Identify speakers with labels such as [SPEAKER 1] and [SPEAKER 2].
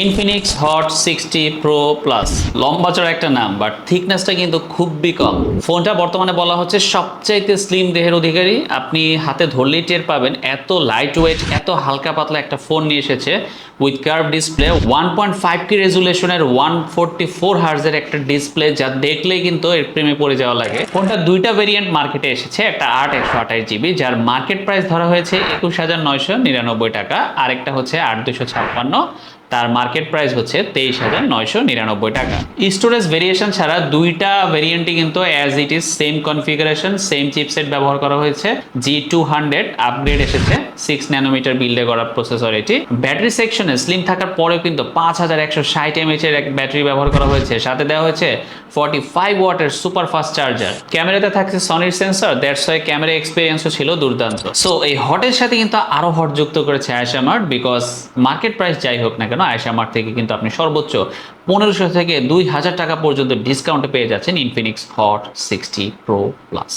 [SPEAKER 1] Infinix hot sixty pro plus লম্বা চড়া একটা নাম বাট থিকনেসটা কিন্তু খুবই কম। ফোনটা বর্তমানে বলা হচ্ছে সবচাইতে স্লিম দেহের অধিকারী। আপনি হাতে ধরলেই টের পাবেন, এত লাইট ওয়েট এত হালকা পাতলা একটা ফোন নিয়ে এসেছে। With curve display one point five K রেজুলেশনের one forty four হার্জের একটা ডিসপ্লে যা দেখলেই কিন্তু এর প্রেমে পড়ে যাওয়া লাগে। ফোনটা দুইটা ভেরিয়েন্ট মার্কেটে এসেছে, একটা আট একশো আঠাশ জিবি যার মার্কেট প্রাইস ধরা হয়েছে একুশ হাজার নয়শো নিরানব্বই টাকা। আরেকটা হচ্ছে আট দুশো ছাপ্পান্ন তার মার্কেট প্রাইস হচ্ছে তেইশ হাজার নয়শো নিরানব্বই টাকা। স্টোরেজ ভেরিয়েশন ছাড়া দুইটা ভেরিয়েন্টই কিন্তু as it is same configuration same chipset ব্যবহার করা হয়েছে। জি টু হান্ড্রেড আপগ্রেড এসেছে সিক্স ন্যানোমিটার বিল্ডে করা প্রসেসর এটি। ব্যাটারি সেকশনে স্লিম থাকার পরেও কিন্তু পাঁচ হাজার একশো ষাট এমএচ এর এক ব্যাটারি ব্যবহার করা হয়েছে। সাথে দেওয়া হয়েছে ফর্টি ফাইভ ওয়াটের সুপার ফাস্ট চার্জার ক্যামেরাতে থাকছে সনির সেন্সর দ্যাটস ওয়াই ক্যামেরা এক্সপিরিয়েন্সও ছিল দুর্দান্ত। সো এই হটের সাথে কিন্তু আরও হট যুক্ত করেছে আয়সা মার্ট বিকজ মার্কেট প্রাইস যাই হোক না কেন আয়সা মার্ট থেকে কিন্তু আপনি সর্বোচ্চ পনেরোশো থেকে দুই হাজার টাকা পর্যন্ত ডিসকাউন্ট পেয়ে যাচ্ছেন Infinix hot sixty pro plus